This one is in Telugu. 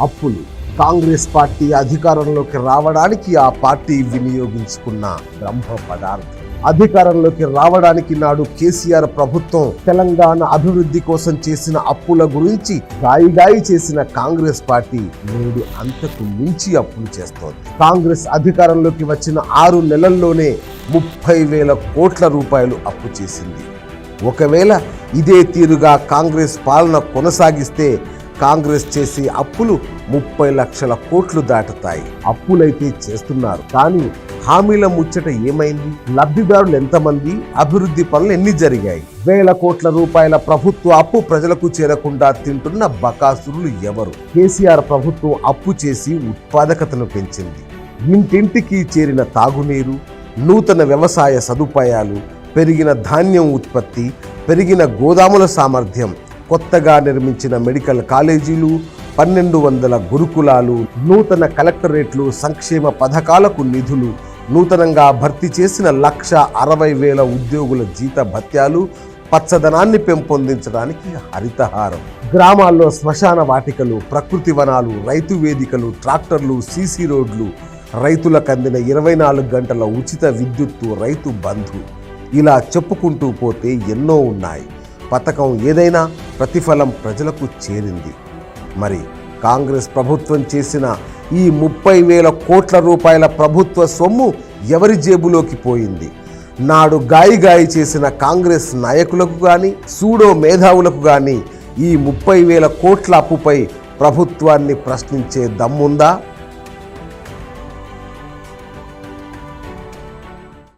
అప్పులు. కాంగ్రెస్ పార్టీ అధికారంలోకి రావడానికి ఆ పార్టీ వినియోగించుకున్న బ్రహ్మ పదార్థం. అధికారంలోకి రావడానికి నాడు కేసీఆర్ ప్రభుత్వం తెలంగాణ అభివృద్ధి కోసం చేసిన అప్పుల గురించి గాయిగాయి చేసిన కాంగ్రెస్ పార్టీ నేడు అంతకు మించి అప్పులు చేస్తోంది. కాంగ్రెస్ అధికారంలోకి వచ్చిన ఆరు నెలల్లోనే ముప్పై వేల కోట్ల రూపాయలు అప్పు చేసింది. ఒకవేళ ఇదే తీరుగా కాంగ్రెస్ పాలన కొనసాగిస్తే కాంగ్రెస్ చేసే అప్పులు ముప్పై లక్షల కోట్లు దాటుతాయి. అప్పులైతే చేస్తున్నారు. కానీ హామీల ముచ్చట ఏమైంది? లబ్ధిదారులు ఎంతమంది? అభివృద్ధి పనులు ఎన్ని జరిగాయి? వేల కోట్ల రూపాయల ప్రభుత్వ అప్పు ప్రజలకు చేరకుండా తింటున్న బకాసురులు ఎవరు? కేసీఆర్ ప్రభుత్వం అప్పు చేసి ఉత్పాదకతను పెంచింది. ఇంటింటికి చేరిన తాగునీరు నూతన వ్యవసాయ సదుపాయాలు పెరిగిన ధాన్యం ఉత్పత్తి పెరిగిన గోదాముల సామర్థ్యం కొత్తగా నిర్మించిన మెడికల్ కాలేజీలు పన్నెండు వందల గురుకులాలు నూతన కలెక్టరేట్లు సంక్షేమ పథకాలకు నిధులు నూతనంగా భర్తీ చేసిన లక్ష అరవై వేల ఉద్యోగుల జీత భత్యాలు పచ్చదనాన్ని పెంపొందించడానికి హరితహారం. గ్రామాల్లో శ్మశాన వాటికలు ప్రకృతి వనాలు రైతు వేదికలు ట్రాక్టర్లు సీసీ రోడ్లు రైతులకు అందిన ఇరవై నాలుగు గంటల ఉచిత విద్యుత్తు రైతు బంధు. ఇలా చెప్పుకుంటూ పోతే ఎన్నో ఉన్నాయి. పథకం ఏదైనా ప్రతిఫలం ప్రజలకు చేరింది. మరి కాంగ్రెస్ ప్రభుత్వం చేసిన ఈ ముప్పై వేల కోట్ల రూపాయల ప్రభుత్వ సొమ్ము ఎవరి జేబులోకి పోయింది? నాడు గాయి గాయి చేసిన కాంగ్రెస్ నాయకులకు కానీ సూడో మేధావులకు కానీ ఈ ముప్పై వేల కోట్ల అప్పుపై ప్రభుత్వాన్ని ప్రశ్నించే దమ్ముందా?